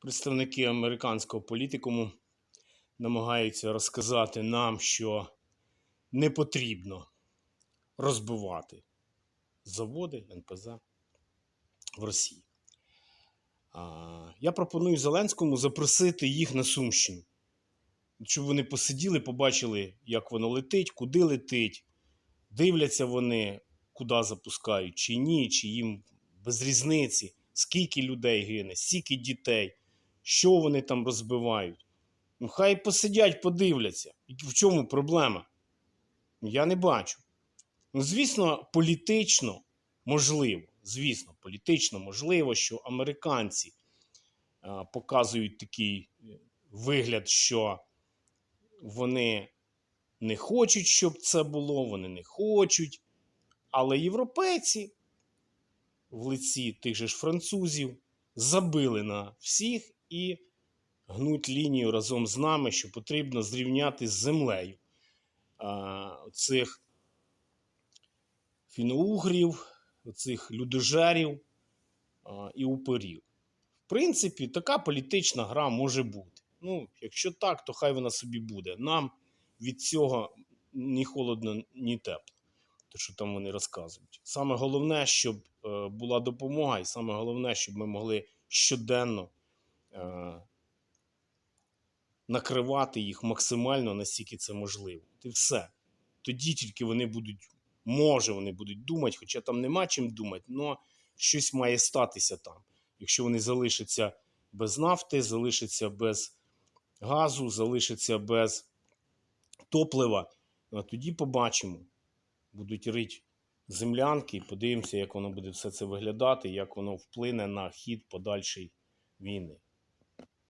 представники американського політикуму намагаються розказати нам, що не потрібно розбивати заводи НПЗ в Росії. Я пропоную Зеленському запросити їх на Сумщину, щоб вони посиділи, побачили, як воно летить, куди летить, дивляться вони, куди запускають, чи ні, чи їм без різниці, скільки людей гине, скільки дітей, що вони там розбивають. Ну, хай посидять, подивляться. В чому проблема? Я не бачу. Ну, звісно, політично можливо, звісно, політично можливо, що американці а, показують такий е, вигляд, що вони не хочуть, щоб це було, вони не хочуть. Але європейці в лиці тих же ж французів забили на всіх і гнуть лінію разом з нами, що потрібно зрівняти з землею цих фіноугрів, цих людожерів і упорів. В принципі, така політична гра може бути. Ну, якщо так, то хай вона собі буде. Нам від цього ні холодно, ні тепло. То, що там вони розказують. Саме головне, щоб е, була допомога, і саме головне, щоб ми могли щоденно накривати їх максимально, наскільки це можливо. І все. Тоді тільки вони будуть, може, вони будуть думати, хоча там нема чим думати, але щось має статися там. Якщо вони залишаться без нафти, залишаться без газу, залишаться без топлива, тоді побачимо. Будуть рить землянки, подивимося, як воно буде все це виглядати, як воно вплине на хід подальшої війни.